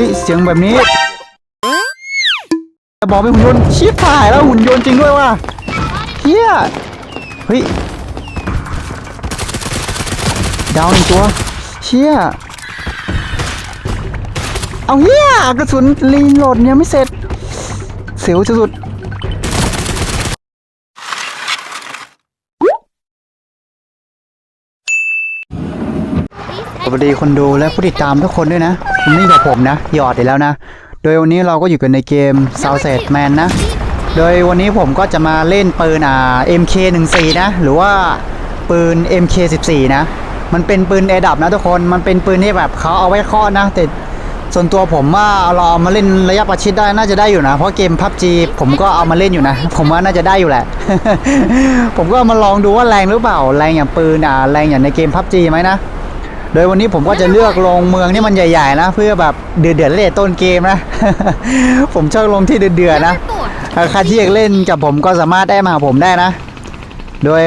ฮ้ย เสียงแบบนี้จะบอกเป็นหุ่นยนต์ชิบหายแล้วหุ่นยนต์จริงด้วยว่ะเฮียเฮ้ย ดาวหนึ่งตัวเชี่ยเอาเฮียกระสุนรีโหลดยังไม่เสร็จ เสียวสุดสวัสดีคนดูและผู้ติดตามทุกคนด้วยนะ นี่กับผมนะ หยอดอีกแล้วนะ โดยวันนี้เราก็อยู่กันในเกม s o u t h e d Man นะ โดยวันนี้ผมก็จะมาเล่นปืนอ่า MK14 นะ หรือว่าปืน MK14 นะ มันเป็นปืนแอดับนะทุกคน มันเป็นปืนที่แบบเขาเอาไว้เคาะนะ แต่ส่วนตัวผมว่าเราเอามาเล่นระยะประชิดได้น่าจะได้อยู่นะ เพราะเกม PUBG ผมก็เอามาเล่นอยู่นะ ผมว่าน่าจะได้อยู่แหละ ผมก็เอามาลองดูว่าแรงหรือเปล่า แรงอย่างปืนอ่าแรงอย่างในเกม PUBG ไหมนะ โดยวันนี้ผมก็จะเลือกลงเมืองที่มันใหญ่ ๆ นะ เพื่อแบบเดือดเดือดเล่นต้นเกมนะ ผมชอบลงที่เดือดเดือดๆนะถ้าใครที่อยากเล่นกับผมก็สามารถได้มาผมได้นะ โดย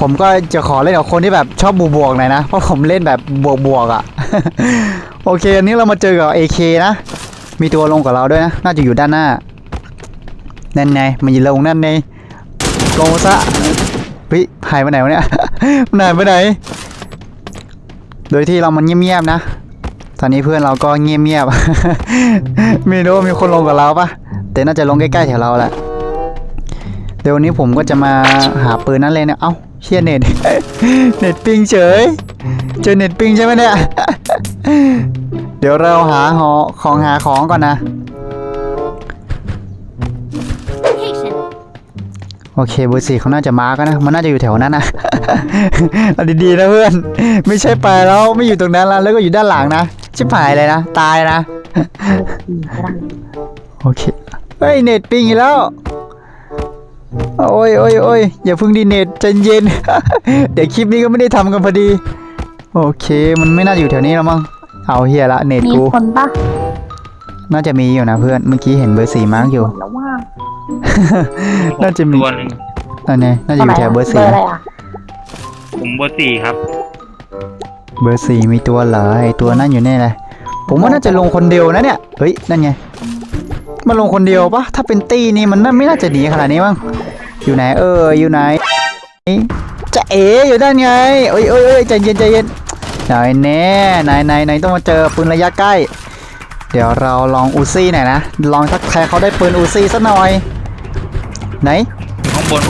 ผมก็จะขอเล่นกับคนที่แบบชอบบวกๆหน่อยนะ เพราะผมเล่นแบบบวกๆอะ่ะ โอเค อันนี้เรามาเจอกับ AK นะ มีตัวลงกับเราด้วยนะ น่าจะอยู่ด้านหน้า นั่นไง มันอยู่ลงนั่นไงลงซะเฮ้ยหายไปไหนวะเนี่ยมันหายไปไหน โดยที่เรามันเงียบๆนะ ตอนนี้เพื่อนเราก็เงียบๆ ไม่รู้ว่ามีคนลงกับเราปะแต่น่าจะลงใกล้ๆแถวเราแหละ เดี๋ยววันนี้ผมก็จะมาหาปืนนั่นเลยเนี่ย เอ้าเชียเน็ต เน็ตปิงเฉย เจอเน็ตปิงใช่ไหมเนี่ย เดี๋ยวเราหาหอของหาของก่อนนะ โอเคเบอร์สี่เขาน่าจะมาก็นะ มันน่าจะอยู่แถวนั้นนะเอาดีๆนะเพื่อน ไม่ใช่ไปแล้วไม่อยู่ตรงนั้นแล้วแล้วก็อยู่ด้านหลังนะ ชิบหายเลยนะ ตายนะ โอเค เฮ้ย เน็ตปิงอีกแล้ว โอ้ยโอ้ยโอ้ยอย่าเพึ่งดีเน็ตใจเย็น เดี๋ยวคลิปนี้ก็ไม่ได้ทำกันพอดี โอเค มันไม่น่าจะอยู่แถวนี้แล้วมั้ง เอาเฮียละเน็ตมีกูคนปะ น่าจะมีอยู่นะเพื่อน เมื่อกี้เห็นเบอร์สี่มาร์กอยู่ แล้วว่าน่าจะมีตัวหนึ่งอันนี้น่าจะอยู่แถวเบอร์เบอสี่ร์อะไรอะผมเบอร์สี่ครับ เบอร์สี่มีตัวเหรอไอตัวนั่นอยู่แน่เลยผมว่าน่าจะลงคนเดียวนะเนี่ย เฮ้ย นั่นไง มาลงคนเดียวปะถ้าเป็นตี้นี่มันน่าไม่น่าจะหนีขนาดนี้มั้ง อยู่ไหนเออ อยู่ไหน จะเอ๋อยู่ด้านไงเอ้ยเอ้ยเอ้ยใจเย็นใจเย็นไหนายแน่นายนายนายต้องมาเจอปืนระยะใกล้ เดี๋ยวเราลองอูซี่หน่อยนะ ลองทักทายเขาได้ปืนอูซี่สักหน่อย ไหนอยู่ข้างบน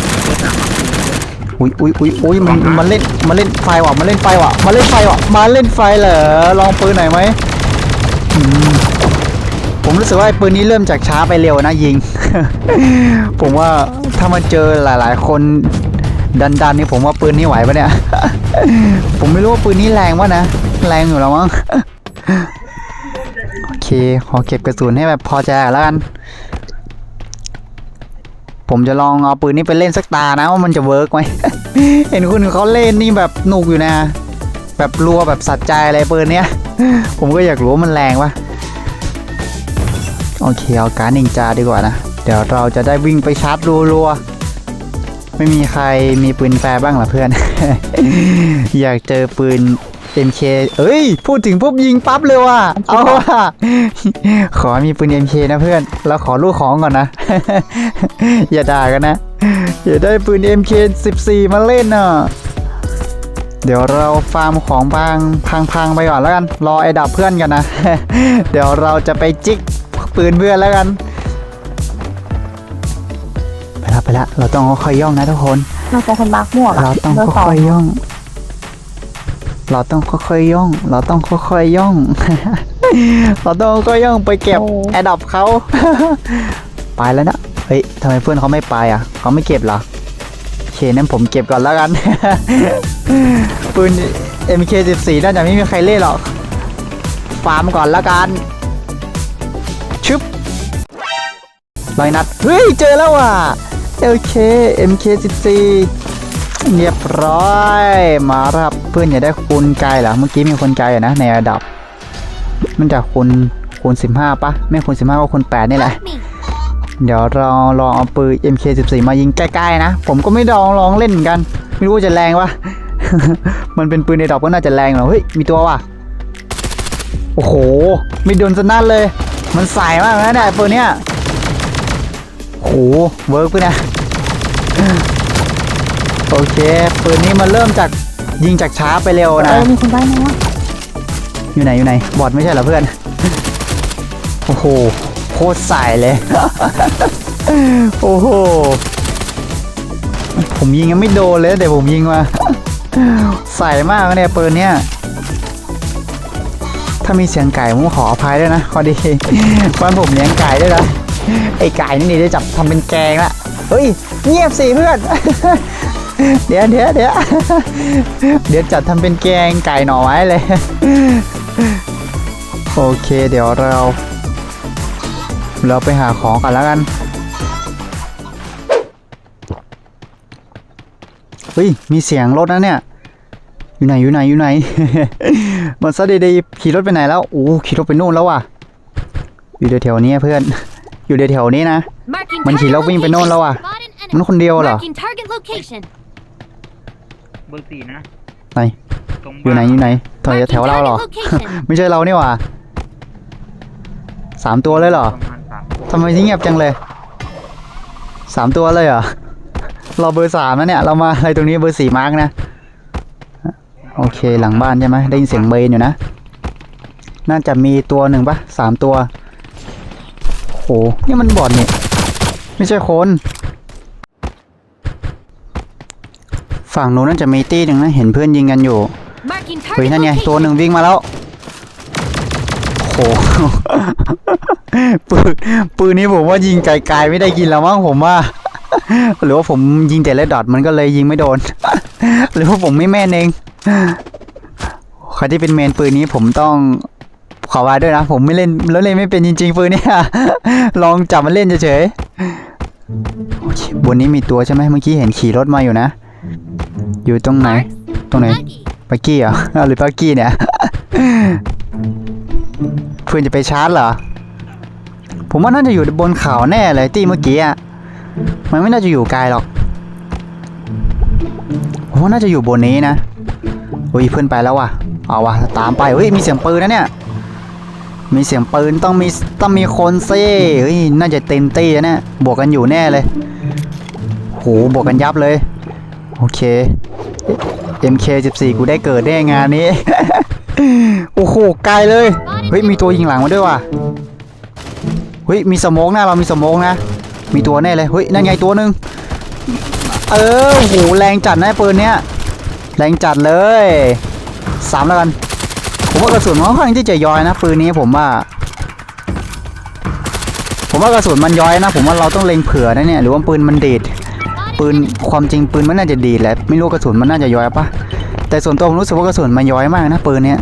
อุ้ยอุ้ยอุ้ยอุ้ยมันมันเล่นมันเล่นไฟว่ะมันเล่นไฟว่ะมันเล่นไฟว่ะมาเล่นไฟเหรอลองปืนหน่อยไหมอืมผมรู้สึกว่าไอ้ปืนนี้เริ่มจากช้าไปเร็วนะยิง ผมว่าถ้ามันเจอหลาย ๆคนดันดันๆนี่ผมว่าปืนนี้ไหวปะเนี่ย ผมไม่รู้ว่าปืนนี้แรงวะนะ แรงอยู่แล้วมั้งโอเค ขอเก็บกระสุนให้แบบพอใจแล้วกัน ผมจะลองเอาปืนนี้ไปเล่นสักตานะว่ามันจะเวิร์กไหม เห็นคุณเขาเล่นนี่แบบหนุกอยู่นะ แบบรัวแบบสัดใจอะไรปืนเนี้ย ผมก็อยากรู้ว่ามันแรงปะโอเคเอาการนินจาดีกว่านะ เดี๋ยวเราจะได้วิ่งไปชาร์จรัวๆ ไม่มีใครมีปืนแฟร์บ้างหรอเพื่อน อยากเจอปืน MK เอ้ย พูดถึงปุ๊บยิงปั๊บเลยว่ะ เอาว่ะ ขอให้มีปืน MK นะเพื่อน เราขอลูกของก่อนนะ อย่าด่ากันนะ อย่าได้ปืน MK 14 มาเล่นน่ะเดี๋ยวเราฟาร์มของพังพังๆไปก่อนแล้วกัน รอไอ้ดับเพื่อนกันนะ เดี๋ยวเราจะไปจิกปืนเพื่อนแล้วกัน ไปละไปละ เราต้องค่อยๆย่องนะทุกคนน่าจะคนมาร์กม่วงอะเราต้องเบอร์สค่องอยๆย่อง เราต้องค่อยๆย่อง เราต้องค่อยๆย่อง เราต้องค่อยๆย่องไปเก็บแอดดอปเขาไปแล้วนะ เฮ้ยทำไมเพื่อนเขาไม่ไปอะ เขาไม่เก็บเหรอโอเคนั้นผมเก็บก่อนแล้วกัน ปืน MK14 น่าจะไม่มีใครเล่นหรอก ฟาร์มก่อนแล้วกัน ชึบลอยนัด เฮ้ย เจอแล้วว่ะโอเค MK14 เรียบร้อย มาแล้วครับเพื่อนอย่าได้คูณไกลเหรอเมื่อกี้มีคนไกลอะนะ ในระดับ มันจะคูณคูณ 15ปะไม่คูณ 15ก็คูณ8นี่แหละ Me. เดี๋ยวเราลองเอาปืน MK14 มายิงใกล้ๆนะ ผมก็ไม่ลองลองเล่นเหมือนกัน ไม่รู้ว่าจะแรงวะมันเป็นปืนในดอกก็น่าจะแรงเหรอเฮ้ยมีตัวว่ะโอ้โห ไม่โดนสนั่นเลย มันใส่มากนะเนี่ยปืนเนี้ยโอ้โหเวิร์กไปนะ โอเคปืนนี้มันเริ่มจากยิงจากช้าไปเร็วเอนะอมีคนบ้านนะอยู่ไหนอยู่ไหน บอดไม่ใช่เหรอเพื่อน โอ้โหโคตรใส่เลย โอ้โห ผมยิงยังไม่โดนเลยแต่ผมยิงมาใส่มากนะเนี่ยปืนเนี้ยถ้ามีเสียงไก่ผมขออภัยด้วยนะพอดีบ้านผมเลี้ยงไก่ด้วยนะไอ้ไก่นี่นี่ได้จับทำเป็นแกงละเฮ้ยเงียบสิเพื่อน เดี๋ยวเดี๋ยวเดี๋ยวเดี๋ยวจัดทำเป็นแกงไก่หน่อไม้เลย โอเคเดี๋ยวเรา เราไปหาของกันแล้วกัน เฮ้ย มีเสียงรถนะเนี่ย อยู่ไหนอยู่ไหนอยู่ไหนมันซะดีๆขี่รถไปไหนแล้วโอ้ขี่รถไปนู่นแล้วว่ะ อยู่แถวๆนี้เพื่อน อยู่แถวๆนี้นะ มันขี่ target แล้ววิ่งไปโน่นแล้วอะ มันคนเดียวเหรอ เบอร์สี่นะไหน ตรงอยู่ไหนอยู่ไหนแถวแถวเราเหรอ Marking target location. ไม่ใช่เรานี่หว่าสามตัวเลยเหรอประมาณสามตัวทำไมถึงเงียบจังเลยสามตัวเลยเหรอ เราเบอร์สามนะเนี่ย เรามาอะไรตรงนี้เบอร์สี่มาร์กนะ โอเคหลังบ้านใช่ไหมได้ยินเสียงเบนอยู่นะ น่าจะมีตัวหนึ่งปะสามตัว โหนี่มันบอดนี่ไม่ใช่คน ฝั่งนู้นน่าจะมีตี้หนึ่งนะเห็นเพื่อนยิงกันอยู่ Marking เฮ้ย target นั่นไงตัว location. หนึ่งวิ่งมาแล้วโอ้โหปืนปืนนี้ผมว่ายิงไกลๆไม่ได้กินแล้วมั้งผมว่า หรือว่าผมยิงแต่เลดดอทมันก็เลยยิงไม่โดน หรือว่าผมไม่แม่นเองใครที่เป็นเมนปืนนี้ผมต้องขอไว้ด้วยนะผมไม่เล่นแล้วเล่นไม่เป็นจริงๆปืนเนี่ยลองจับมันเล่นเฉยๆโอเคบนนี้มีตัวใช่ไหมเมื่อกี้เห็นขี่รถมาอยู่นะ อยู่ตรงไหน Marks. ตรงไหน Muggy. ปักกี้เหรออ้าวหรือปักกี้เนี่ย เพื่อนจะไปชาร์จเหรอ ผมว่าน่าจะอยู่บนเขาแน่เลยที่เมื่อกี้อะ มันไม่น่าจะอยู่ไกลหรอกผมว่าน่าจะอยู่บนนี้นะเฮ้ยเพื่อนไปแล้วว่ะ เอาว่ะตามไปเฮ้ยมีเสียงปืนนะเนี่ย มีเสียงปืนต้องมีต้องมีคนซิเฮ้ยน่าจะเต็มตี้แล้วเนี่ยบวกกันอยู่แน่เลยโหบวกกันยับเลย โอเค MK14 กูได้เกิดได้งานนี้ โอ้โหไกลเลย เฮ้ยมีตัวยิงหลังมาด้วยว่ะ เฮ้ยมีสมองน้าเรามีสมองนะ มีตัวแน่เลย เฮ้ยนั่นไงตัวหนึ่งเออโอ้โหแรงจัดนะปืนเนี้ย แรงจัดเลยสามแล้วกัน ผมว่ากระสุนมันค่อนข้างที่จะย้อยนะปืนนี้ผมว่า ผมว่ากระสุนมันย้อยนะ ผมว่าเราต้องเล็งเผื่อนะเนี่ยหรือว่าปืนมันดีด ปืนความจริงปืนมันน่าจะดีแหละไม่รู้กระสุนมันน่าจะย้อยปะแต่ส่วนตัวผมรู้สึกว่ากระสุนมันย้อยมากนะปืนเนี้ย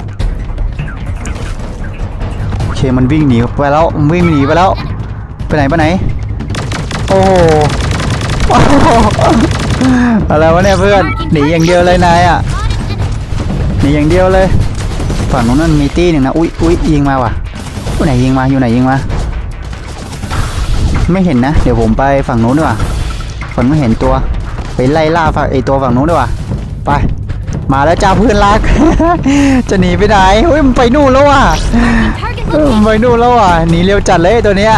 โอเคมันวิ่งหนีไปแล้วมันวิ่งหนีไปแล้วไปไหนไปไหน โอ้โหอะไรวะเนี่ยเพื่อนหนีอย่างเดียวเลยนายอะหนีอย่างเดียวเลยฝั่งนู้นนั่นมีตี้หนึ่งนะอุ้ยอุ้ยยิงมาว่ะอยู่ไหนยิงมาอยู่ไหนยิงมาไม่เห็นนะ เดี๋ยวผมไปฝั่งนู้นดีกว่า นู้นเห็นตัว ไปไล่ล่าฝั่งไอตัวฝั่งนู้นดีกว่าไป มาแล้วจ้าเพื่อนรัก จะหนีไปไหนเฮ้ยมันไปนู่นแล้วว่ะมันไปนู่นแล้วว่ะหนีเร็วจัดเลยตัวเนี้ย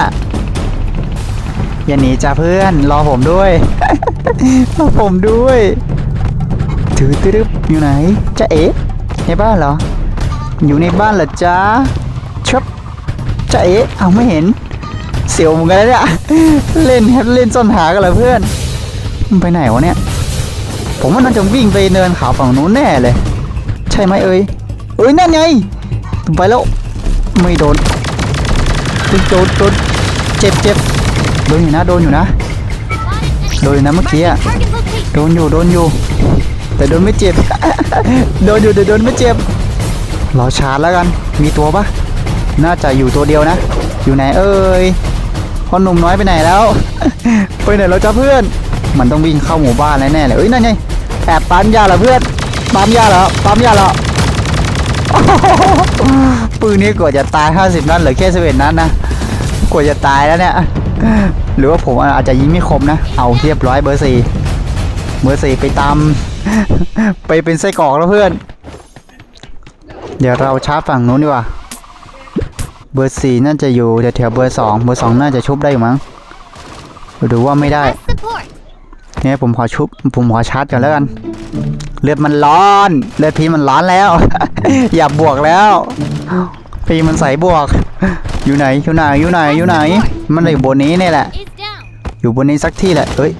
อย่าหนีจ้าเพื่อนรอผมด้วยรอผมด้วยถือตึ๊บอยู่ไหนจ้าเอ๋ในบ้านเหรอ อยู่ในบ้านเหรอจ้าชับจ้าเอ๋เอาไม่เห็นเสียวเหมือนกันเนี่ยเล่นแฮปเล่นซ่อนหากันเหรอเพื่อน ไปไหนวะเนี่ย ผมว่าน่าจะวิ่งไปเนินเขาฝั่งนู้นแน่เลย ใช่ไหมเอ้ยเอ้ยนั่นไงไปแล้วไม่โดนโดนโดนโดนเจ็บเจ็บโดนอยู่นะโดนอยู่นะโดนอยู่นะเมื่อกี้อะโดนอยู่โดนอยู่ แต่โดนไม่เจ็บโดนอยู่แต่โดนไม่เจ็บรอชาร์จแล้วกัน มีตัวปะน่าจะอยู่ตัวเดียวนะ อยู่ไหนเอ่ยพ่อหนุ่มน้อยไปไหนแล้ว ไปไหนแล้วจ้าเพื่อน มันต้องวิ่งเข้าหมู่บ้านแน่ๆเลยเอ้ยนั่นไงแอบปั๊มยาเหรอเพื่อนปั๊มยาเหรอปั๊มยาเหรอปืนนี้กว่าจะตาย 50 นัดเหลือแค่11นัดนะกว่าจะตายแล้วเนี่ยหรือว่าผมอาจจะยิงไม่คมนะ เอาเรียบร้อยเบอร์สี่เบอร์สี่ไปตามไปเป็นไส้กรอกแล้วเพื่อน เดี๋ยวเราชาร์จฝั่งนู้นดีกว่า เบอร์สี่น่าจะอยู่แถวเบอร์สองเบอร์สองน่าจะชุบได้อยู่มั้งหรือว่าไม่ได้ เนี่ยผมขอชุบ ผมขอชาร์จก่อนแล้วกัน เลือดมันร้อน เลือดพีมันร้อนแล้ว อย่าบวกแล้ว พีมันใส่บวก อยู่ไหน อยู่ไหน อยู่ไหน อยู่ไหน มันอยู่บนนี้นี่แหละ อยู่บนนี้สักที่แหละ เอ้ย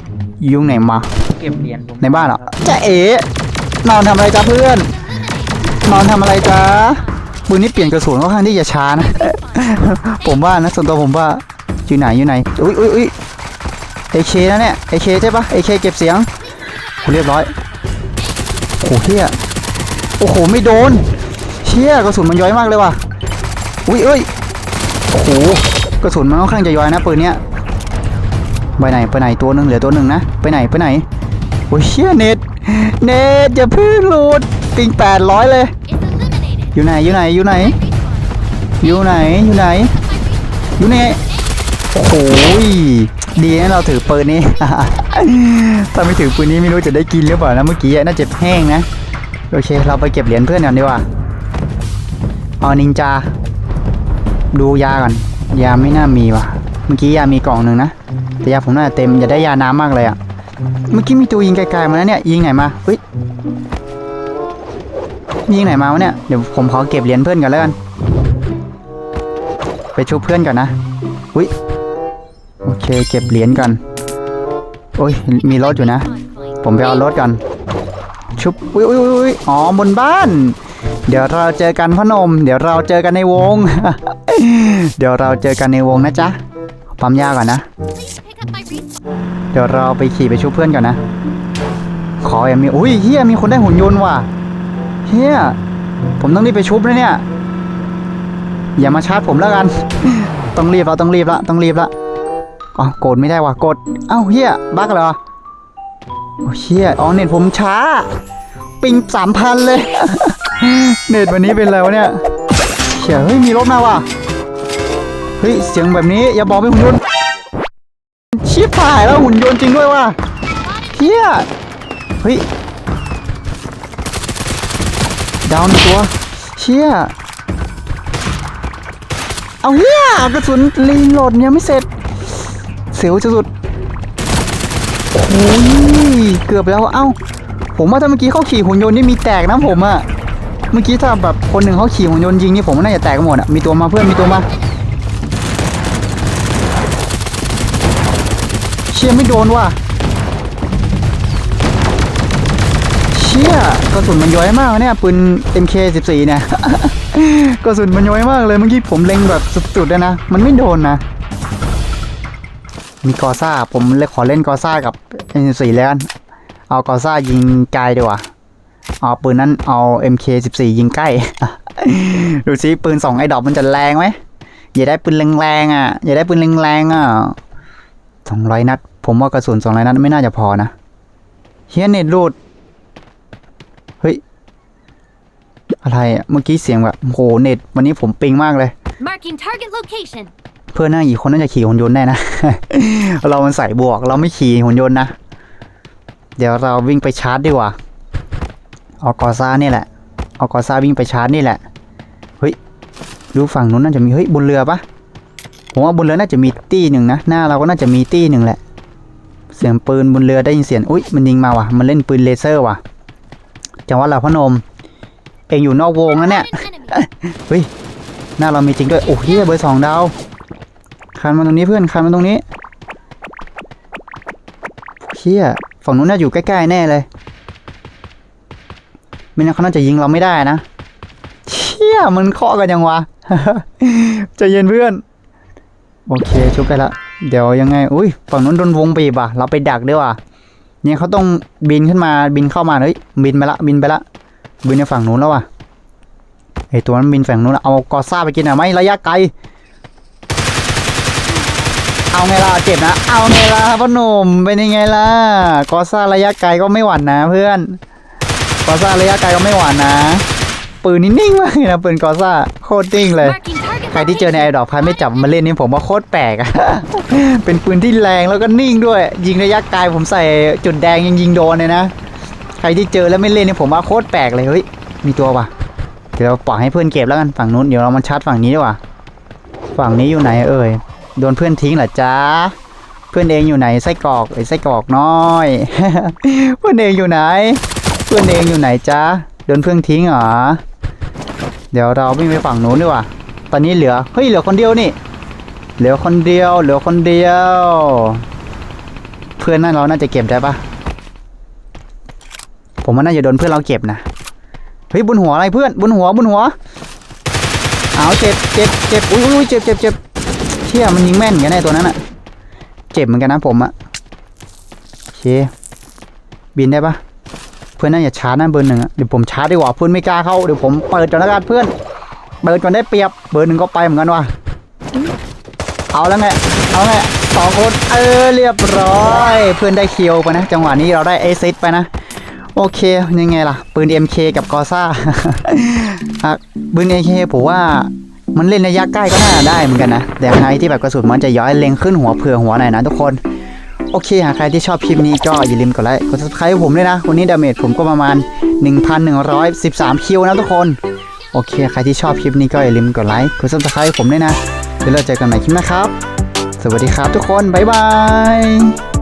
ยุ่งไหนมา เก็บเหรียญในบ้านเหรอจะเอ๋นอนทำอะไรจ้าเพื่อน นอนทำอะไรจ้าปืนนี้เปลี่ยนกระสุนค่อนข้างที่จะช้านะ ผมว่านะส่วนตัวผมว่าอยู่ไหนอยู่ไหน อุ้ยอุ้ยอุ้ย เอเคนะเนี่ยเอเคใช่ปะเอเคเก็บเสียงโอ้เรียบร้อยโอ้โหเฮียโอ้โหไม่โดนเชี่ยกระสุนมันย้อยมากเลยว่ะอุ้ยเอ้ยโอ้โหกระสุนมันค่อนข้างจะย้อยนะปืนเนี้ยไปไหนไปไหนตัวหนึ่งเหลือตัวหนึ่งนะไปไหนไปไหนโอ้เชี่ยเน็ตเน็ตอย่าพึ่งหลุดปิงแปดร้อยเลย อยู่ไหนอยู่ไหนอยู่ไหนอยู่ไหนอยู่ไหนอยู่ไหนโอ้โหย ดีนะเราถือปืนนี้ถ้าไม่ถือปืนนี้ไม่รู้จะได้กินหรือเปล่านะเมื่อกี้น่าจะแห้งนะโอเค เราไปเก็บเหรียญเพื่อนก่อนดีกว่าเอานินจา ดูยาก่อนยาไม่น่ามีว่ะ เมื่อกี้ยามีกล่องหนึ่งนะ แต่ยาผมน่าจะเต็มอย่าได้ยาน้ำมากเลยอะเมื่อกี้มีตัวยิงไกลๆมาแล้วเนี่ยยิงไหนมาเฮ้ยยิงไหนมาวะเนี่ยเดี๋ยวผมขอเก็บเหรียญเพื่อนก่อนแล้วกันไปชุบเพื่อนก่อนนะอุ้ย เคเก็บเหรียญก่อนโอ้ยมีรถอยู่นะ ผมไปเอารถก่อนชุบอุ้ยอุ้ยอุ้ยอ๋อบนบ้าน เดี๋ยวเราเจอกันพ่อนม เดี๋ยวเราเจอกันในวง เดี๋ยวเราเจอกันในวงนะจ๊ะปั๊มยาก่อนนะ เดี๋ยวเราไปขี่ไปชุบเพื่อนก่อนนะ ขออย่ามีอุ้ยเฮียมีคนได้หุ่นยนต์ว่ะเฮียผมต้องรีบไปชุบเลยเนี่ย อย่ามาชาร์จผมแล้วกัน ต้องรีบเราต้องรีบละต้องรีบละ อ๋อกดไม่ได้ว่ะกด เอ้าเฮียบั๊กเหรอโอ้เฮียอ๋อเน็ตผมช้า ปิงสามพันเลย เน็ตวันนี้เป็นอะไรวะเนี่ยเชี่ยเฮ้ยมีรถมาว่ะเฮ้ยเสียงแบบนี้อย่าบอกเป็นหุ่นยนต์ชิบหายแล้วหุ่นยนต์จริงด้วยว่ะเฮียเฮ้ยดาวน์ตัวเชี่ยเอาเฮียกระสุนรีโหลดยังไม่เสร็จ เสียวสุดๆโอ้ยเกือบแล้วเอ้า ผมว่าถ้าเมื่อกี้เขาขี่หุ่นยนต์นี่มีแตกนะผมอะเมื่อกี้ถ้าแบบคนหนึ่งเขาขี่หุ่นยนต์ยิงนี่ผมว่าน่าจะแตกหมดอะมีตัวมาเพื่อนมีตัวมาเชี่ยไม่โดนว่ะเชี่ยกระสุนมันย้อยมากเนี่ยปืน MK14 เนี่ยกระสุนมันย้อยมากเลยเมื่อกี้ผมเล็งแบบสุดๆเลยนะ มันไม่โดนนะ มีกอซ่า ผมเลยขอเล่นกอซ่ากับ M14 แล้วกัน เอากอซ่ายิงไกลดีกว่า เอาปืนนั้นเอา MK14 ยิงใกล้ ดูซิปืนสองไอ้ดอกมันจะแรงไหมอย่าได้ปืนแรงๆอะ อย่าได้ปืนแรงๆอะสองร้อยนัด ผมว่ากระสุนสองร้อยนัดไม่น่าจะพอนะ เฮียเน็ตรูด เฮ้ย อะไรอะ เมื่อกี้เสียงแบบโหเน็ต วันนี้ผมปิงมากเลย Marking target location. เพื่อนน่าอีกคนน่าจะขี่หุ่นยนต์ได้นะ เรามันใส่บวก เราไม่ขี่หุ่นยนต์นะ เดี๋ยวเราวิ่งไปชาร์จดีกว่าเอกอซ่านี่แหละเอกอซ่าวิ่งไปชาร์จนี่แหละ เฮ้ย ดูฝั่งนู้นน่าจะมี เฮ้ยบนเรือปะผมว่าบนเรือน่าจะมีตี้หนึ่งนะ หน้าเราก็น่าจะมีตี้หนึ่งแหละ เสียงปืนบนเรือได้ยินเสียง อุ้ยมันยิงมาว่ะ มันเล่นปืนเลเซอร์ว่ะ จังหวะเราพนม เองอยู่นอกวงนะเนี่ย เฮ้ย หน้าเรามีจริงด้วย โอ้ยเบอร์สองดาว คันมาตรงนี้เพื่อนคันมาตรงนี้เฮียฝั่งนู้นน่าอยู่ใกล้ๆแน่เลยไม่งั้นเขาน่าจะยิงเราไม่ได้นะเชี่ยมันเคาะกันยังวะใจเย็นเพื่อน โอเคชุบไปละเดี๋ยวยังไง อุ้ยฝั่งนู้นโดนวงบีบอะ เราไปดักด้วยว่ะเนี่ยเขาต้องบินขึ้นมาบินเข้ามาเฮ้ยบินไปละบินไปละบินในฝั่งนู้นแล้วว่ะไอตัวนั้นบินฝั่งนู้นเอากอซ่าไปกินอะไหมระยะไกล เอาไงล่ะเจ็บนะ เอาไงล่ะพ่อหนุ่มเป็นยังไงล่ะกอซ่าระยะไกลก็ไม่หวั่นนะเพื่อนกอซ่าระยะไกลก็ไม่หวั่นนะปืนนี่นิ่งมากเลยนะปืนกอซ่าโคตรนิ่งเลย ใครที่เจอในไอดอกพายไม่จับมาเล่นนี่ผมว่าโคตรแปลกอะเป็นปืนที่แรงแล้วก็นิ่งด้วย ยิงระยะไกลผมใส่จุดแดงยังยิงโดนเลยนะใครที่เจอแล้วไม่เล่นนี่ผมว่าโคตรแปลกเลยเฮ้ยมีตัวปะเดี๋ยวเราปล่อยให้เพื่อนเก็บแล้วกันฝั่งนู้นเดี๋ยวเรามาชาร์จฝั่งนี้ดีกว่า ฝั่งนี้อยู่ไหนเอ่ย โดนเพื่อนทิ้งเหรอจ๊ะเพื่อนเองอยู่ไหนไส้กรอกไอ้ไส้กรอกน้อย เพื่อนเองอยู่ไหน เพื่อนเองอยู่ไหนจ๊ะโดนเพื่อนทิ้งเหรอเดี๋ยวเราวิ่งไปฝั่งนู้นดีกว่าตอนนี้เหลือเฮ้ยเหลือคนเดียวนี่ เหลือคนเดียว เหลือคนเดียว เพื่อนนั่นเราน่าจะเก็บได้ปะผมว่าน่าจะโดนเพื่อนเราเก็บนะเฮ้ยบนหัวอะไรเพื่อนบนหัวบนหัวเอาเจ็บเจ็บเจ็บอุ้ยอุ้ยเจ็บเจ็บเจ็บ เชี่ยมันยิงแม่นกันไอ้ตัวนั้นอะเจ็บเหมือนกันนะผมอะโอเคบินได้ปะเพื่อนน่าจะชาร์จนะเบอร์หนึ่งอะเดี๋ยวผมชาร์จดีกว่าเพื่อนไม่กล้าเข้าเดี๋ยวผมเปิดก่อนล้วกันเพื่อนเปิดก่อนได้เปรียบเบอร์หนึ่งก็ไปเหมือนกันว่ะเอาแล้วไงเอาไงสองคนเออเรียบร้อย เพื่อนได้คิวไปนะ จังหวะนี้เราได้เอซิสไปนะโอเคยังไงล่ะ ปืน MK กับกอซ่าปืน MK ผมว่า มันเล่นระยะใกล้ก็น่าได้เหมือนกันนะ แต่ใครที่แบบกระสุนมันจะย้อยเล็งขึ้นหัวเผื่อหัวหน่อยนะทุกคน โอเคหากใครที่ชอบคลิปนี้ก็อย่าลืมกดไลค์กด subscribe ให้ผมด้วยนะ วันนี้ดาเมจผมก็ประมาณ 1,113 คิวนะทุกคน โอเค ใครที่ชอบคลิปนี้ก็อย่าลืมกดไลค์กด subscribe ให้ผมด้วยนะ เดี๋ยวเราเจอกันใหม่คลิปหนะครับ สวัสดีครับทุกคน บ๊ายบาย